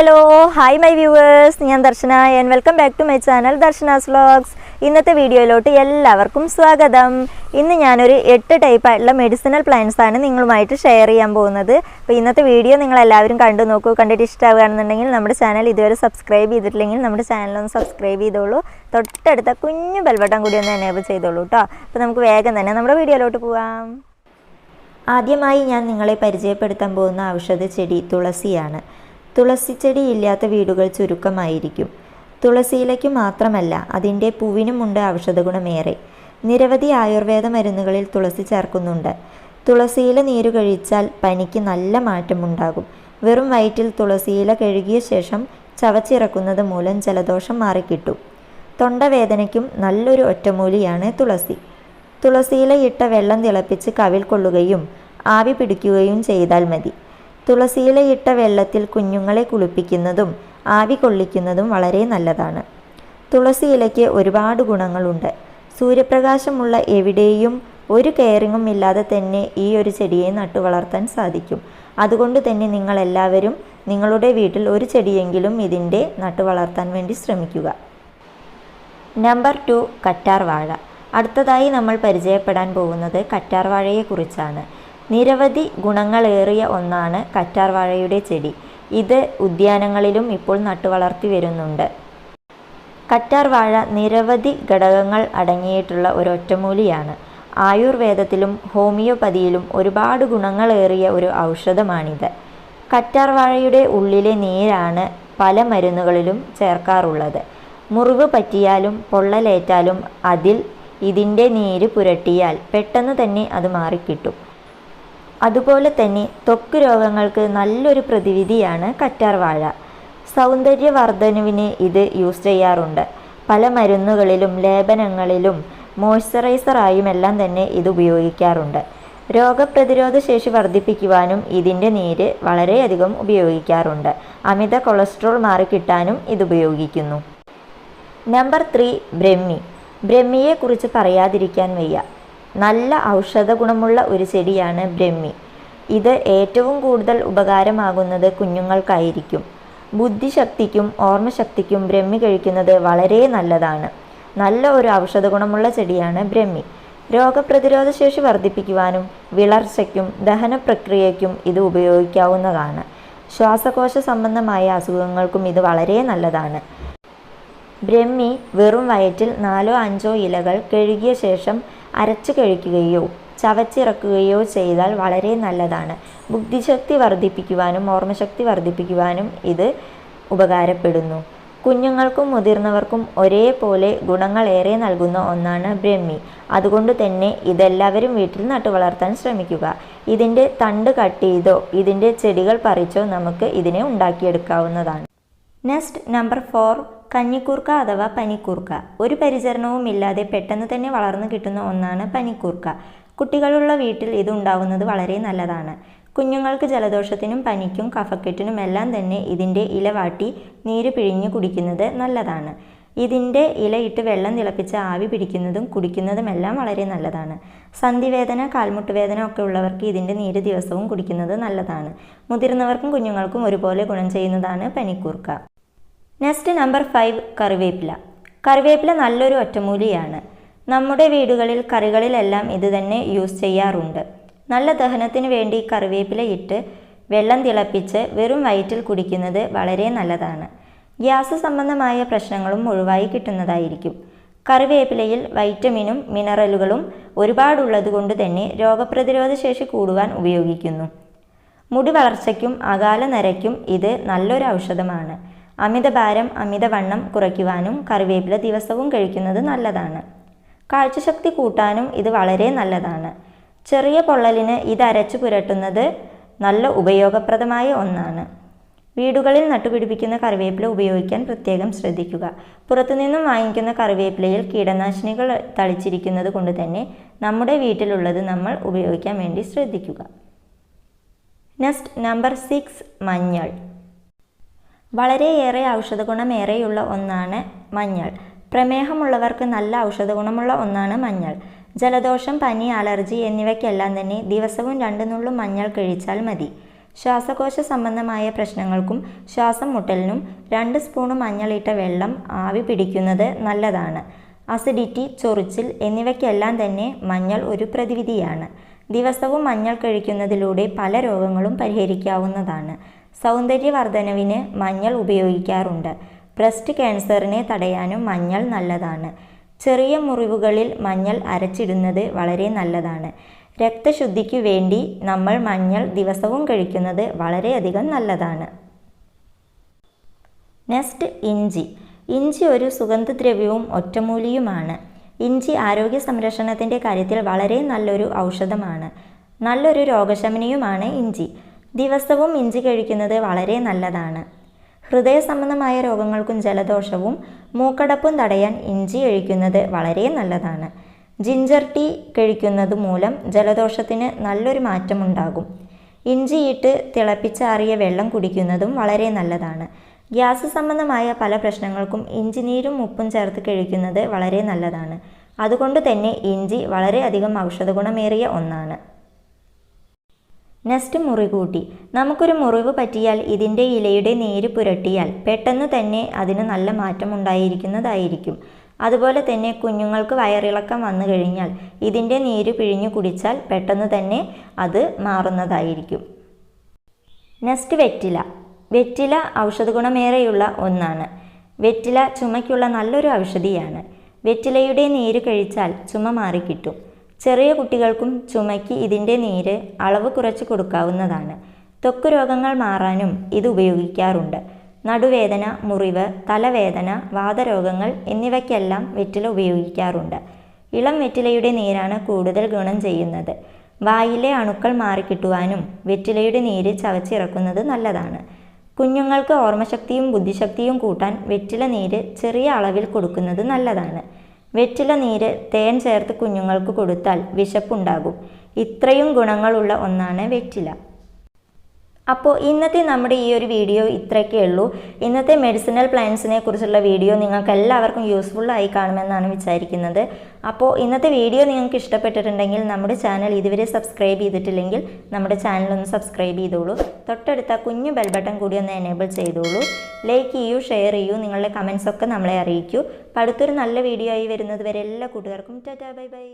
Hello hi my viewers. ഞാൻ Darshana. And welcome back to my channel Darshana vlogs ഇന്നത്തെ വീഡിയോയിലോട്ട് എല്ലാവർക്കും സ്വാഗതം. ഇന്ന് ഞാനൊരു എട്ട് ടൈപ്പ് ആയിട്ടുള്ള മെഡിസിനൽ പ്ലാന്റ്സ് ആണ് നിങ്ങളുമായിട്ട് ഷെയർ ചെയ്യാൻ പോകുന്നത്. അപ്പോൾ ഇന്നത്തെ വീഡിയോ നിങ്ങൾ എല്ലാവരും കണ്ടു നോക്കൂ കണ്ടിട്ട് ഇഷ്ടമാവുകയാണെന്നുണ്ടെങ്കിൽ നമ്മുടെ ചാനൽ ഇതുവരെ സബ്സ്ക്രൈബ് ചെയ്തിട്ടില്ലെങ്കിൽ നമ്മുടെ ചാനലൊന്ന് സബ്സ്ക്രൈബ് ചെയ്തോളൂ. തൊട്ടടുത്ത കുഞ്ഞു ബെൽബട്ടൺ കൂടി ഒന്ന് എനേബിൾ ചെയ്തോളൂ കേട്ടോ അപ്പോൾ നമുക്ക് വേഗം തന്നെ നമ്മുടെ വീഡിയോയിലോട്ട് പോവാം. ആദ്യമായി ഞാൻ നിങ്ങളെ പരിചയപ്പെടുത്താൻ പോകുന്ന ഔഷധ ചെടി തുളസിയാണ്. തുളസി ചെടി ഇല്ലാത്ത വീടുകൾ ചുരുക്കമായിരിക്കും. തുളസിയിലയ്ക്ക് മാത്രമല്ല അതിന്റെ പൂവിനുമുണ്ട് ഔഷധഗുണമേറെ. നിരവധി ആയുർവേദ മരുന്നുകളിൽ തുളസി ചേർക്കുന്നുണ്ട്. തുളസിയില നീര് കഴിച്ചാൽ പനിക്ക് നല്ല മാറ്റമുണ്ടാകും. വെറും വയറ്റിൽ തുളസിയില കഴുകിയ ശേഷം ചവച്ചിറക്കുന്നത് മൂലം ജലദോഷം മാറിക്കിട്ടും. തൊണ്ടവേദനയ്ക്കും നല്ലൊരു ഒറ്റമൂലിയാണ് തുളസി. തുളസിയില ഇട്ട വെള്ളം തിളപ്പിച്ച് കവിൽ കൊള്ളുകയും ആവി പിടിക്കുകയും ചെയ്താൽ മതി. തുളസിയില ഇട്ട വെള്ളത്തിൽ കുഞ്ഞുങ്ങളെ കുളിപ്പിക്കുന്നതും ആവി കൊള്ളിക്കുന്നതും വളരെ നല്ലതാണ്. തുളസി ഇലയ്ക്ക് ഒരുപാട് ഗുണങ്ങളുണ്ട്. സൂര്യപ്രകാശമുള്ള എവിടെയും ഒരു കെയറിങ്ങും ഇല്ലാതെ തന്നെ ഈ ഒരു ചെടിയെ നട്ടു വളർത്താൻ സാധിക്കും. അതുകൊണ്ട് തന്നെ നിങ്ങളെല്ലാവരും നിങ്ങളുടെ വീട്ടിൽ ഒരു ചെടിയെങ്കിലും ഇതിന്റെ നട്ടു വളർത്താൻ വേണ്ടി ശ്രമിക്കുക. നമ്പർ ടു കറ്റാർ വാഴ അടുത്തതായി നമ്മൾ പരിചയപ്പെടാൻ പോകുന്നത് കറ്റാർ വാഴയെക്കുറിച്ചാണ് നിരവധി ഗുണങ്ങളേറിയ ഒന്നാണ് കറ്റാർവാഴയുടെ ചെടി. ഇത് ഉദ്യാനങ്ങളിലും ഇപ്പോൾ നട്ടുവളർത്തി വരുന്നുണ്ട്. കറ്റാർവാഴ നിരവധി ഘടകങ്ങൾ അടങ്ങിയിട്ടുള്ള ഒരു ഒറ്റമൂലിയാണ് ആയുർവേദത്തിലും ഹോമിയോപതിയിലും ഒരുപാട് ഗുണങ്ങളേറിയ ഒരു ഔഷധമാണിത്. കറ്റാർവാഴയുടെ ഉള്ളിലെ നീരാണ് പല മരുന്നുകളിലും ചേർക്കാറുള്ളത്. മുറിവ് പറ്റിയാലും പൊള്ളലേറ്റാലും അതിൽ ഇതിന്റെ നീര് പുരട്ടിയാൽ പെട്ടെന്ന് തന്നെ അത് മാറിക്കിട്ടും. അതുപോലെ തന്നെ ത്വക്ക് രോഗങ്ങൾക്ക് നല്ലൊരു പ്രതിവിധിയാണ് കറ്റാർവാഴ സൗന്ദര്യവർദ്ധനുവിന് ഇത് യൂസ് ചെയ്യാറുണ്ട്. പല മരുന്നുകളിലും ലേപനങ്ങളിലും മോയ്സ്ചറൈസറായും എല്ലാം തന്നെ ഇത് ഉപയോഗിക്കാറുണ്ട്. രോഗപ്രതിരോധ ശേഷി വർദ്ധിപ്പിക്കുവാനും ഇതിന്റെ നീര് വളരെയധികം ഉപയോഗിക്കാറുണ്ട്. അമിത കൊളസ്ട്രോൾ മാറിക്കിട്ടാനും ഇത് ഉപയോഗിക്കുന്നു. Number three brahmi. ബ്രഹ്മിയെക്കുറിച്ച് പറയാതിരിക്കാൻ വയ്യ. നല്ല ഔഷധ ഗുണമുള്ള ഒരു ചെടിയാണ് ബ്രഹ്മി. ഇത് ഏറ്റവും കൂടുതൽ ഉപകാരമാകുന്നത് കുഞ്ഞുങ്ങൾക്കായിരിക്കും. ബുദ്ധിശക്തിക്കും ഓർമ്മശക്തിക്കും ബ്രഹ്മി കഴിക്കുന്നത് വളരെ നല്ലതാണ്. നല്ല ഒരു ഔഷധ ഗുണമുള്ള ചെടിയാണ് ബ്രഹ്മി. രോഗപ്രതിരോധ ശേഷി വർദ്ധിപ്പിക്കുവാനും വിളർച്ചയ്ക്കും ദഹന പ്രക്രിയയ്ക്കും ഇത് ഉപയോഗിക്കാവുന്നതാണ്. ശ്വാസകോശ സംബന്ധമായ അസുഖങ്ങൾക്കും ഇത് വളരെ നല്ലതാണ്. ബ്രഹ്മി വെറും വയറ്റിൽ നാലോ അഞ്ചോ ഇലകൾ കഴുകിയ ശേഷം അരച്ചു കഴിക്കുകയോ ചവച്ചിറക്കുകയോ ചെയ്താൽ വളരെ നല്ലതാണ്. ബുദ്ധിശക്തി വർദ്ധിപ്പിക്കുവാനും ഓർമ്മശക്തി വർദ്ധിപ്പിക്കുവാനും ഇത് ഉപകാരപ്പെടുന്നു. കുഞ്ഞുങ്ങൾക്കും മുതിർന്നവർക്കും ഒരേപോലെ ഗുണങ്ങൾ ഏറെ നൽകുന്ന ഒന്നാണ് ബ്രഹ്മി. അതുകൊണ്ട് തന്നെ ഇതെല്ലാവരും വീട്ടിൽ നട്ടു വളർത്താൻ ശ്രമിക്കുക. ഇതിന്റെ തണ്ട് കട്ട് ചെയ്തോ ഇതിന്റെ ചെടികൾ പറിച്ചോ നമുക്ക് ഇതിനെ ഉണ്ടാക്കിയെടുക്കാവുന്നതാണ്. നെക്സ്റ്റ് നമ്പർ ഫോർ കഞ്ഞിക്കൂർക്ക അഥവാ പനിക്കൂർക്ക. ഒരു പരിചരണവും ഇല്ലാതെ പെട്ടെന്ന് തന്നെ വളർന്നു കിട്ടുന്ന ഒന്നാണ് പനിക്കൂർക്ക. കുട്ടികളുള്ള വീട്ടിൽ ഇത് ഉണ്ടാവുന്നത് വളരെ നല്ലതാണ്. കുഞ്ഞുങ്ങൾക്ക് ജലദോഷത്തിനും പനിക്കും കഫക്കെട്ടിനുമെല്ലാം തന്നെ ഇതിന്റെ ഇല വാട്ടി നീര് പിഴിഞ്ഞ് കുടിക്കുന്നത് നല്ലതാണ്. ഇതിന്റെ ഇലയിട്ട് വെള്ളം തിളപ്പിച്ച് ആവി പിടിക്കുന്നതും കുടിക്കുന്നതുമെല്ലാം വളരെ നല്ലതാണ്. സന്ധിവേദന കാൽമുട്ടുവേദന ഒക്കെ ഉള്ളവർക്ക് ഇതിന്റെ നീര് ദിവസവും കുടിക്കുന്നത് നല്ലതാണ്. മുതിർന്നവർക്കും കുഞ്ഞുങ്ങൾക്കും ഒരുപോലെ ഗുണം ചെയ്യുന്നതാണ് പനിക്കൂർക്ക. നെക്സ്റ്റ് നമ്പർ ഫൈവ് കറിവേപ്പില. കറിവേപ്പില നല്ലൊരു ഒറ്റമൂലിയാണ്. നമ്മുടെ വീടുകളിൽ കറികളിലെല്ലാം ഇത് തന്നെ യൂസ് ചെയ്യാറുണ്ട്. നല്ല ദഹനത്തിന് വേണ്ടി കറിവേപ്പില ഇട്ട് വെള്ളം തിളപ്പിച്ച് വെറും വയറ്റിൽ കുടിക്കുന്നത് വളരെ നല്ലതാണ്. ഗ്യാസ് സംബന്ധമായ പ്രശ്നങ്ങളും ഒഴിവായി കിട്ടുന്നതായിരിക്കും. കറിവേപ്പിലയിൽ വൈറ്റമിനും മിനറലുകളും ഒരുപാടുള്ളത് കൊണ്ട് തന്നെ രോഗപ്രതിരോധ ശേഷി കൂടുവാൻ ഉപയോഗിക്കുന്നു. മുടി വളർച്ചയ്ക്കും അകാല നരയ്ക്കും ഇത് നല്ലൊരു ഔഷധമാണ്. അമിതഭാരം അമിതവണ്ണം കുറയ്ക്കുവാനും കറിവേപ്പില ദിവസവും കഴിക്കുന്നത് നല്ലതാണ്. കാഴ്ചശക്തി കൂട്ടാനും ഇത് വളരെ നല്ലതാണ്. ചെറിയ പൊള്ളലിന് ഇത് അരച്ചു പുരട്ടുന്നത് നല്ല ഉപയോഗപ്രദമായ ഒന്നാണ്. വീടുകളിൽ നട്ടുപിടിപ്പിക്കുന്ന കറിവേപ്പില ഉപയോഗിക്കാൻ പ്രത്യേകം ശ്രദ്ധിക്കുക. പുറത്തുനിന്നും വാങ്ങിക്കുന്ന കറിവേപ്പിലയിൽ കീടനാശിനികൾ തളിച്ചിരിക്കുന്നത് കൊണ്ട് തന്നെ നമ്മുടെ വീട്ടിലുള്ളത് നമ്മൾ ഉപയോഗിക്കാൻ വേണ്ടി ശ്രദ്ധിക്കുക. നെക്സ്റ്റ് നമ്പർ സിക്സ് മഞ്ഞൾ. വളരെയേറെ ഔഷധഗുണമേറെയുള്ള ഒന്നാണ് മഞ്ഞൾ. പ്രമേഹമുള്ളവർക്ക് നല്ല ഔഷധഗുണമുള്ള ഒന്നാണ് മഞ്ഞൾ. ജലദോഷം പനി അലർജി എന്നിവയ്ക്കെല്ലാം തന്നെ ദിവസവും രണ്ട് നുള്ളും മഞ്ഞൾ കഴിച്ചാൽ മതി. ശ്വാസകോശ സംബന്ധമായ പ്രശ്നങ്ങൾക്കും ശ്വാസം മുട്ടലിനും രണ്ട് സ്പൂൺ മഞ്ഞളിട്ട വെള്ളം ആവി പിടിക്കുന്നത് നല്ലതാണ്. അസിഡിറ്റി ചൊറിച്ചിൽ എന്നിവയ്ക്കെല്ലാം തന്നെ മഞ്ഞൾ ഒരു പ്രതിവിധിയാണ്. ദിവസവും മഞ്ഞൾ കഴിക്കുന്നതിലൂടെ പല രോഗങ്ങളും പരിഹരിക്കാവുന്നതാണ്. സൗന്ദര്യവർദ്ധനവിന് മഞ്ഞൾ ഉപയോഗിക്കാറുണ്ട്. ബ്രസ്റ്റ് ക്യാൻസറിനെ തടയാനും മഞ്ഞൾ നല്ലതാണ്. ചെറിയ മുറിവുകളിൽ മഞ്ഞൾ അരച്ചിടുന്നത് വളരെ നല്ലതാണ്. രക്തശുദ്ധിക്ക് വേണ്ടി നമ്മൾ മഞ്ഞൾ ദിവസവും കഴിക്കുന്നത് വളരെയധികം നല്ലതാണ്. നെക്സ്റ്റ് ഇഞ്ചി. ഇഞ്ചി ഒരു സുഗന്ധദ്രവ്യവും ഒറ്റമൂലിയുമാണ്. ഇഞ്ചി ആരോഗ്യ സംരക്ഷണത്തിന്റെ കാര്യത്തിൽ വളരെ നല്ലൊരു ഔഷധമാണ്. നല്ലൊരു രോഗശമനിയുമാണ് ഇഞ്ചി. ദിവസവും ഇഞ്ചി കഴിക്കുന്നത് വളരെ നല്ലതാണ്. ഹൃദയ സംബന്ധമായ രോഗങ്ങൾക്കും ജലദോഷവും മൂക്കടപ്പും തടയാൻ ഇഞ്ചി കഴിക്കുന്നത് വളരെ നല്ലതാണ്. ജിഞ്ചർ ടീ കഴിക്കുന്നത് മൂലം ജലദോഷത്തിന് നല്ലൊരു മാറ്റമുണ്ടാകും. ഇഞ്ചിയിട്ട് തിളപ്പിച്ചാറിയ വെള്ളം കുടിക്കുന്നതും വളരെ നല്ലതാണ്. ഗ്യാസ് സംബന്ധമായ പല പ്രശ്നങ്ങൾക്കും ഇഞ്ചിനീരും ഉപ്പും ചേർത്ത് കഴിക്കുന്നത് വളരെ നല്ലതാണ്. അതുകൊണ്ട് തന്നെ ഇഞ്ചി വളരെയധികം ഔഷധ ഗുണമേറിയ ഒന്നാണ്. നെക്സ്റ്റ് മുറികൂട്ടി. നമുക്കൊരു മുറിവ് പറ്റിയാൽ ഇതിന്റെ ഇലയുടെ നീര് പുരട്ടിയാൽ പെട്ടെന്ന് തന്നെ അതിന് നല്ല മാറ്റം ഉണ്ടായിരിക്കുന്നതായിരിക്കും അതുപോലെ തന്നെ കുഞ്ഞുങ്ങൾക്ക് വയറിളക്കം വന്നു കഴിഞ്ഞാൽ ഇതിന്റെ നീര് പിഴിഞ്ഞു കുടിച്ചാൽ പെട്ടെന്ന് തന്നെ അത് മാറുന്നതായിരിക്കും. നെക്സ്റ്റ് വെറ്റില. വെറ്റില ഔഷധ ഗുണമേറെയുള്ള ഒന്നാണ്. വെറ്റില ചുമയ്ക്കുള്ള നല്ലൊരു ഔഷധിയാണ്. വെറ്റിലയുടെ നീര് കഴിച്ചാൽ ചുമ മാറിക്കിട്ടും ചെറിയ കുട്ടികൾക്കും ചുമയ്ക്ക് ഇതിന്റെ നീര് അളവ് കുറച്ച് കൊടുക്കാവുന്നതാണ്. ത്വക്ക് രോഗങ്ങൾ മാറാനും ഇത് ഉപയോഗിക്കാറുണ്ട്. നടുവേദന മുറിവ് തലവേദന വാതരോഗങ്ങൾ എന്നിവയ്ക്കെല്ലാം വെറ്റില ഉപയോഗിക്കാറുണ്ട്. ഇളം വെറ്റിലയുടെ നീരാണ് കൂടുതൽ ഗുണം ചെയ്യുന്നത്. വായിലെ അണുക്കൾ മാറിക്കിട്ടുവാനും വെറ്റിലയുടെ നീര് ചവച്ചിറക്കുന്നത് നല്ലതാണ്. കുഞ്ഞുങ്ങൾക്ക് ഓർമ്മശക്തിയും ബുദ്ധിശക്തിയും കൂട്ടാൻ വെറ്റില നീര് ചെറിയ അളവിൽ കൊടുക്കുന്നത് നല്ലതാണ്. വെറ്റില നീര് തേൻ ചേർത്ത് കുഞ്ഞുങ്ങൾക്ക് കൊടുത്താൽ വിശപ്പുണ്ടാകും. ഇത്രയും ഗുണങ്ങളുള്ള ഒന്നാണ് വെറ്റില. അപ്പോൾ ഇന്നത്തെ നമ്മുടെ ഈ ഒരു വീഡിയോ ഇത്രയൊക്കെ ഉള്ളൂ. ഇന്നത്തെ മെഡിസിനൽ പ്ലാന്റ്സിനെ കുറിച്ചുള്ള വീഡിയോ നിങ്ങൾക്ക് എല്ലാവർക്കും യൂസ്ഫുള്ളായി കാണുമെന്നാണ് വിചാരിക്കുന്നത്. അപ്പോൾ ഇന്നത്തെ വീഡിയോ നിങ്ങൾക്ക് ഇഷ്ടപ്പെട്ടിട്ടുണ്ടെങ്കിൽ നമ്മുടെ ചാനൽ ഇതുവരെ സബ്സ്ക്രൈബ് ചെയ്തിട്ടില്ലെങ്കിൽ നമ്മുടെ ചാനൽ ഒന്ന് സബ്സ്ക്രൈബ് ചെയ്തോളൂ. തൊട്ടടുത്ത കുഞ്ഞു ബെൽ ബട്ടൺ കൂടി ഒന്ന് എനേബിൾ ചെയ്തോളൂ. ലൈക്ക് ചെയ്യൂ ഷെയർ ചെയ്യൂ നിങ്ങളുടെ കമൻസ് ഒക്കെ നമ്മളെ അറിയിക്കൂ. അടുത്തൊരു നല്ല വീഡിയോ ആയി വരുന്നത് വരെ എല്ലാ കൂട്ടുകാർക്കും ടാറ്റാ ബൈ ബൈ.